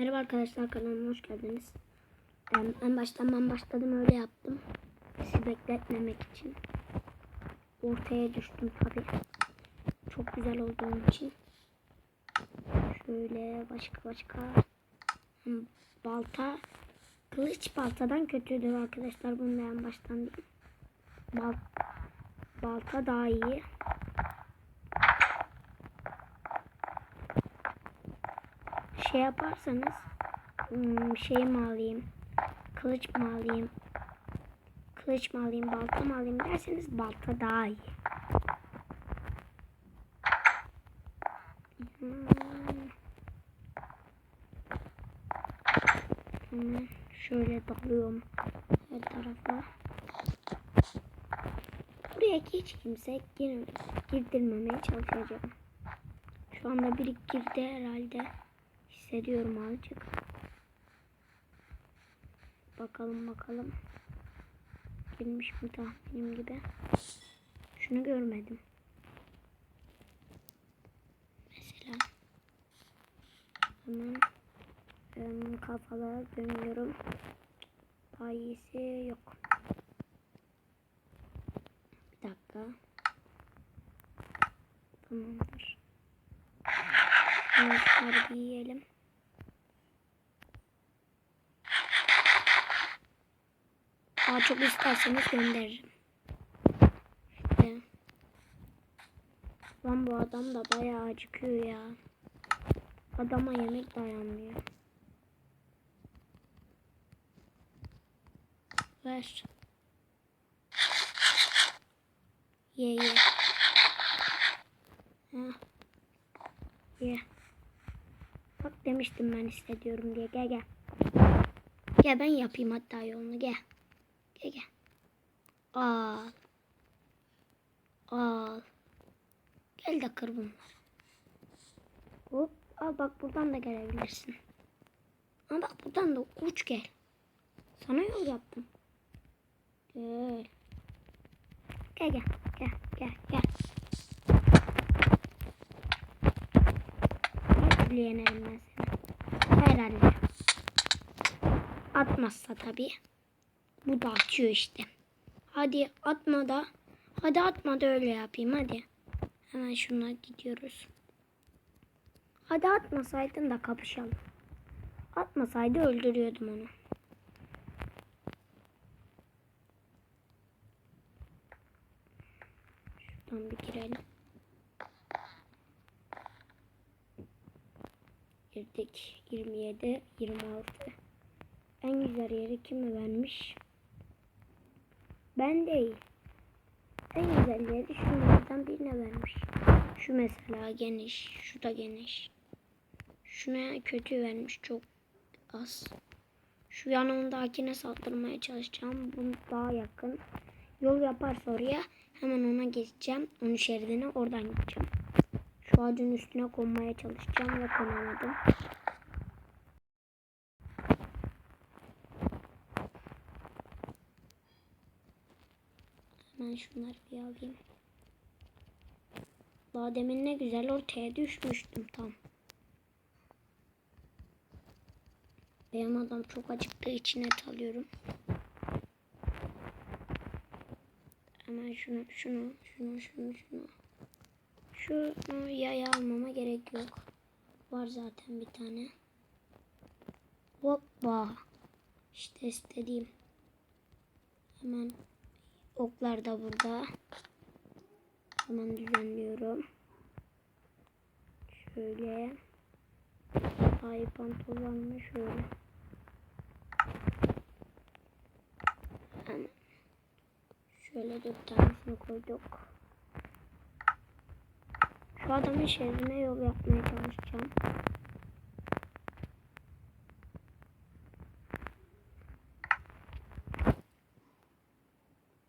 Merhaba arkadaşlar kanalıma hoş geldiniz. En, en baştan ben başladım öyle yaptım. Sizi bekletmemek için. Ortaya düştüm tabi. Çok güzel olduğum için. Şöyle başka başka. Balta. Kılıç baltadan kötüdür arkadaşlar. Bunu da en baştan. Bal, balta daha iyi. Şey yaparsanız şey mi alayım kılıç mı alayım kılıç mı alayım balta mı alayım derseniz balta daha iyi. Hmm. Hmm, Şöyle dalıyorum her tarafa. Buraya hiç kimse gir girdirmemeye çalışacağım. Şu anda biri girdi herhalde. Hissediyorum azıcık. Bakalım bakalım. Girmiş mi tahminim gibi. Şunu görmedim. Mesela. Hemen em, kafalara dönüyorum. Daha iyisi yok. Bir dakika. Tamamdır. Bir yiyelim. Daha çok isterseniz gönderirim. İşte. Lan bu adam da bayağı acıkıyor ya. Adama yemek dayanmıyor. Ver. Ye ye. Heh. Ye. Bak demiştim ben hissediyorum diye. Gel gel. Gel ben yapayım hatta yolunu gel. Gel gel. Al. Al. Gel de kır bunları. Hop. Al bak buradan da gelebilirsin. Ama bak buradan da uç gel. Sana yol yaptım. Gel. Gel gel. Gel gel gel. Her türlü yenerim ben seni. Herhalde. Atmazsa tabii. Bu da atıyor işte. Hadi atma da. Hadi atma da öyle yapayım hadi. Hemen şuna gidiyoruz. Hadi atmasaydın da kapışalım. Atmasaydı öldürüyordum onu. Şuradan bir girelim. Girdik. 27, 26. En güzel yeri kime vermiş? Ben değil. En güzel yeri şunlardan birine vermiş. Şu mesela geniş. Şu da geniş. Şuna kötü vermiş. Çok az. Şu yanındakine saldırmaya çalışacağım. Bu daha yakın. Yol yaparsa oraya hemen ona geçeceğim. Onun şeridine oradan gideceğim. Şu ağacın üstüne konmaya çalışacağım ve konamadım. Hemen şunları bir alayım. Daha demin ne güzel ortaya düşmüştüm tam. Benim adam çok acıktığı için et alıyorum. Hemen şunu, şunu, şunu, şunu, şunu. Şunu yaya almama gerek yok. Var zaten bir tane. Hoppa. İşte istediğim. Hemen oklar da burada. Hemen düzenliyorum. Şöyle. Ay pantolonla şöyle. Hemen. Şöyle dört tanesini koyduk. Şu adamın şehrine yol yapmaya çalışacağım.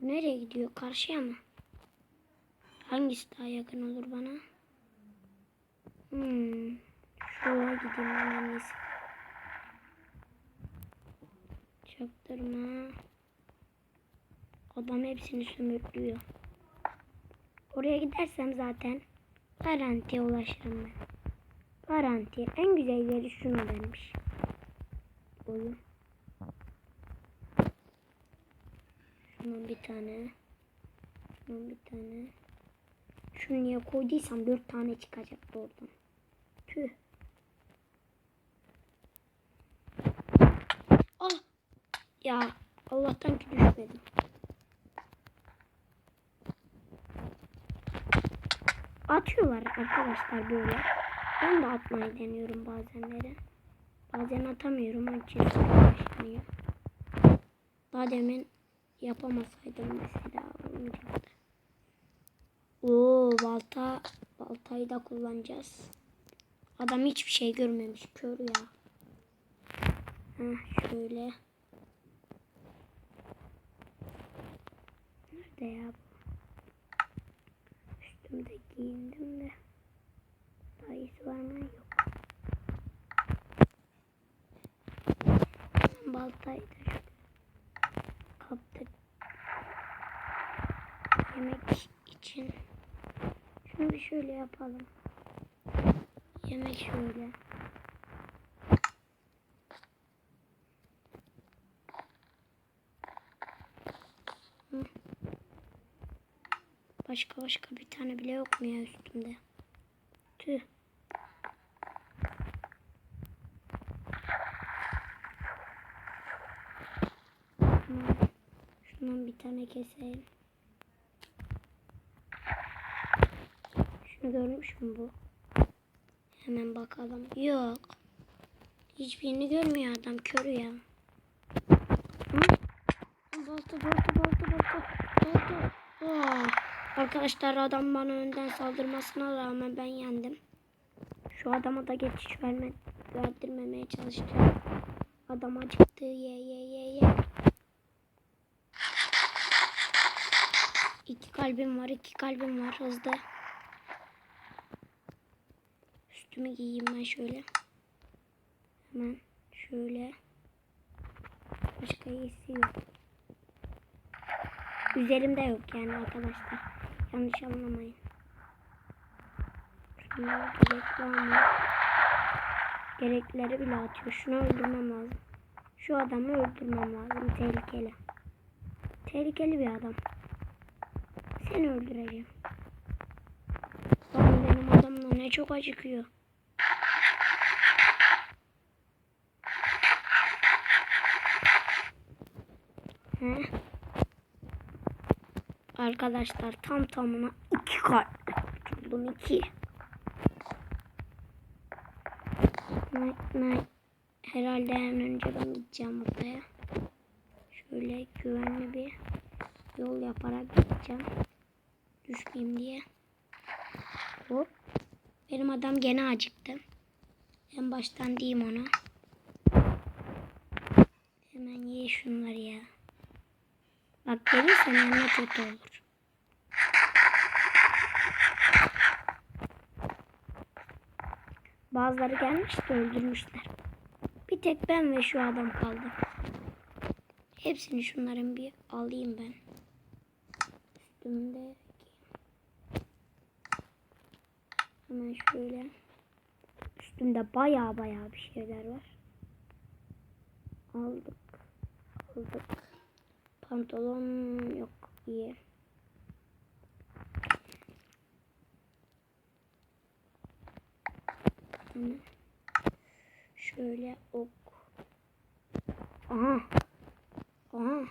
Bu nereye gidiyor? Karşıya mı? Hangisi daha yakın olur bana? Hmm. Şuraya gideyim en iyisi. Çaktırma. Adam hepsini sömürtüyor. Oraya gidersem zaten garantiye ulaşırım ben. Garanti. En güzel yeri şunu vermiş. oyun. Şundan bir tane. Şundan bir tane. Niye koyduysam dört tane çıkacaktı oradan. Tüh. Ah. Ya Allah'tan ki düşmedim. Atıyorlar arkadaşlar böyle. Ben de atmayı deniyorum bazenleri. Bazen atamıyorum. Onun için sorun yaşanıyor. Daha demin yapamasaydım mesela olmayacaktı. Oo balta baltayı da kullanacağız. Adam hiçbir şey görmemiş. Kör ya. Heh, şöyle. Nerede ya bu? Üstümde giyindim de. Daha iyisi var mı? Yok. Baltayı da şöyle kaptık. Yemek için. Şunu bir şöyle yapalım. Yemek şöyle. Başka başka bir tane bile yok mu ya üstümde? Tüh. Şundan bir tane keseyim. Şunu görmüş mü bu? Hemen bakalım. Yok. Hiçbirini görmüyor adam. Kör ya. Hı? Balta, balta, balta, balta. Balta. Aa. Arkadaşlar adam bana önden saldırmasına rağmen ben yendim. Şu adama da geçiş verme, verdirmemeye çalışacağım. Adam acıktı. Ye ye ye ye. İki kalbim var, iki kalbim var hızlı. Üstümü giyeyim ben şöyle. Hemen şöyle. Başka iyisi yok. Üzerimde yok yani arkadaşlar. Yanlış anlamayın. Şuna gerek var? Gerekleri bile atıyor. Şunu öldürmem lazım. Şu adamı öldürmem lazım. Tehlikeli. Tehlikeli bir adam. Seni öldüreceğim. Benim adamla ne çok acıkıyor. Arkadaşlar tam tamına iki kalp buldum iki. Night night. Herhalde en önce ben gideceğim odaya. Şöyle güvenli bir yol yaparak gideceğim. Düşmeyeyim diye. Hop. Benim adam gene acıktı. En baştan diyeyim ona. Hemen ye şunları ya. Bak gelirsen anne kötü olur. Bazıları gelmiş de öldürmüşler. Bir tek ben ve şu adam kaldı. Hepsini şunların bir alayım ben. Üstümde hemen şöyle üstümde baya baya bir şeyler var. Aldık. Aldık. Pantolon yok iyi. Şöyle ok. Aha. Aha.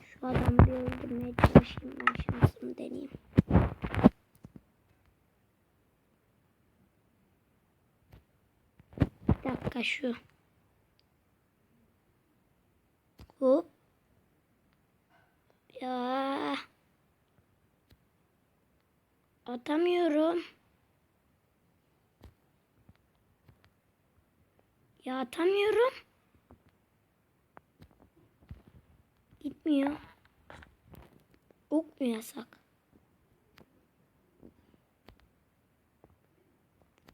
Şu adamı bir öldürmeye çalışayım ben şansımı deneyeyim. Bir dakika şu. Hop. Ya. Atamıyorum. Ya atamıyorum. Gitmiyor. Ok mu yasak?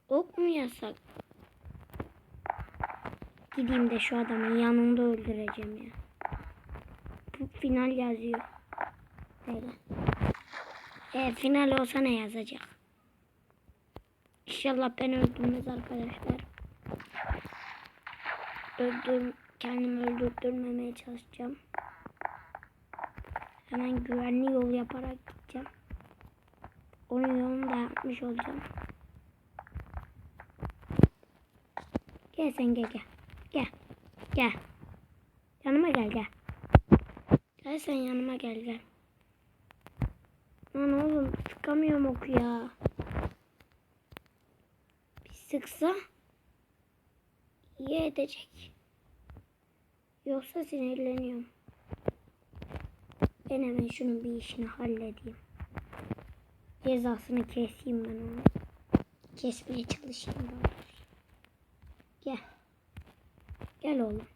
Ok mu yasak? Gideyim de şu adamın yanında öldüreceğim ya. Bu final yazıyor. Böyle. E, final olsa ne yazacak? İnşallah ben öldürmez arkadaşlar. öldür kendimi öldürtmemeye çalışacağım. Hemen güvenli yol yaparak gideceğim. Onun yolunu da yapmış olacağım. Gel sen gel gel. Gel. Gel. Yanıma gel gel. Gel sen yanıma gel gel. Lan oğlum sıkamıyorum oku ya. Bir sıksa iyi edecek. Yoksa sinirleniyorum. Ben hemen şunun bir işini halledeyim. Cezasını keseyim ben onu. Kesmeye çalışayım doğrusu. Gel. Gel oğlum.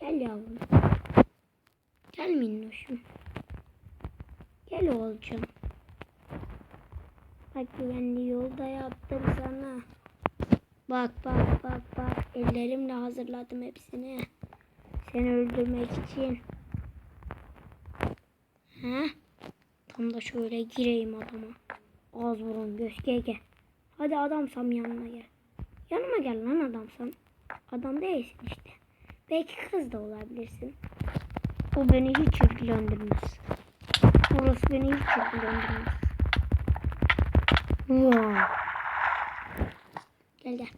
Gel yavrum. Gel minnoşum. Gel oğulcum. Bak güvenli yolda yaptım sana. Bak bak bak bak. Ellerimle hazırladım hepsini. Seni öldürmek için. He? Tam da şöyle gireyim adama. Ağız burun göz gel. Hadi adamsam yanıma gel. Yanıma gel lan adamsam. Adam değilsin işte. Belki kız da olabilirsin. O beni hiç ilgilendirmez. Burası beni hiç ilgilendirmez. Wow. Gel gel.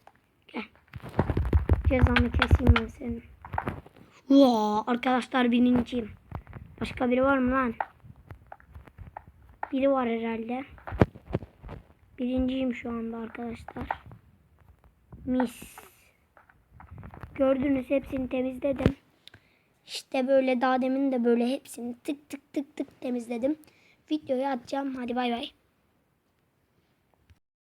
Gel. Cezanı keseyim ben senin. Wow. Arkadaşlar birinciyim. Başka biri var mı lan? Biri var herhalde. Birinciyim şu anda arkadaşlar. Mis. Gördünüz hepsini temizledim. İşte böyle daha demin de böyle hepsini tık tık tık tık temizledim. Videoyu atacağım. Hadi bay bay.